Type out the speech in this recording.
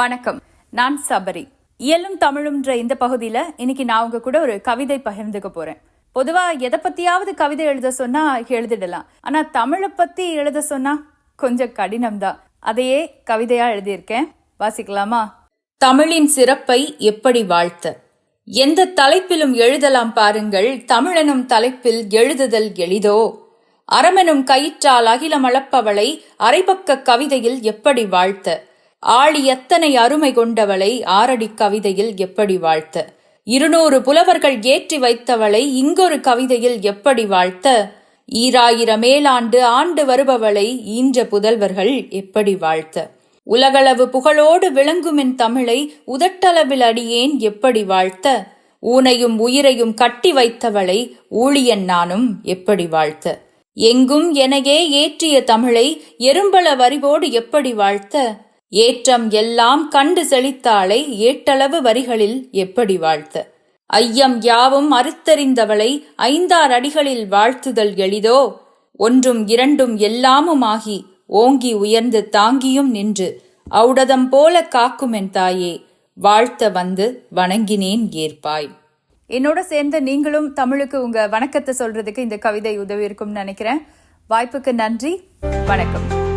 வணக்கம். நான் சபரி. இயலும் தமிழும்ன்ற இந்த பகுதியில இன்னைக்கு நான் உங்க கூட ஒரு கவிதை பகிர்ந்துக்க போறேன். பொதுவா எதை பத்தியாவது கவிதை எழுத சொன்னா எழுதிடலாம். ஆனா தமிழை பத்தி எழுத சொன்னா கொஞ்சம் கடினம்தான். அதையே கவிதையா எழுதியிருக்கேன். வாசிக்கலாமா? தமிழின் சிறப்பை எப்படி வாழ்த்த? எந்த தலைப்பிலும் எழுதலாம் பாருங்கள். தமிழெனும் தலைப்பில் எழுதுதல் எளிதோ? அறமெனும் கயிற்றால் அகிலம் அளப்பவளை அரைபக்க கவிதையில் எப்படி வாழ்த்த? ஆழி எத்தனை அருமை கொண்டவளை ஆரடி கவிதையில் எப்படி வாழ்த்த? இருநூறு புலவர்கள் ஏற்றி வைத்தவளை இங்கொரு கவிதையில் எப்படி வாழ்த்த? ஈராயிர மேலாண்டு ஆண்டு வருபவளை ஈன்ற புதல்வர்கள் எப்படி வாழ்த்த? உலகளவு புகழோடு விளங்குமென் தமிழை உதட்டளவில் அடியேன் எப்படி வாழ்த்த? ஊனையும் உயிரையும் கட்டி வைத்தவளை ஊழியன் நானும் எப்படி வாழ்த்த? எங்கும் எனையே ஏற்றிய தமிழை எறும்பல வரிவோடு எப்படி வாழ்த்த? ஏற்றம் எல்லாம் கண்டு செழித்தாளை ஏட்டளவு வரிகளில் எப்படி வாழ்த்த? ஐயம் யாவும் அறுத்தறிந்தவளை ஐந்தார் அடிகளில் வாழ்த்துதல் எளிதோ? ஒன்றும் இரண்டும் எல்லாமுமாகி ஓங்கி உயர்ந்து தாங்கியும் நின்று ஔடதம் போல காக்கும் என் தாயே வாழ்த்த வந்து வணங்கினேன் ஏற்பாய். என்னோட சேர்ந்து நீங்களும் தமிழுக்கு உங்க வணக்கத்தை சொல்றதுக்கு இந்த கவிதை உதவி இருக்கும்னு நினைக்கிறேன். வாய்ப்புக்கு நன்றி. வணக்கம்.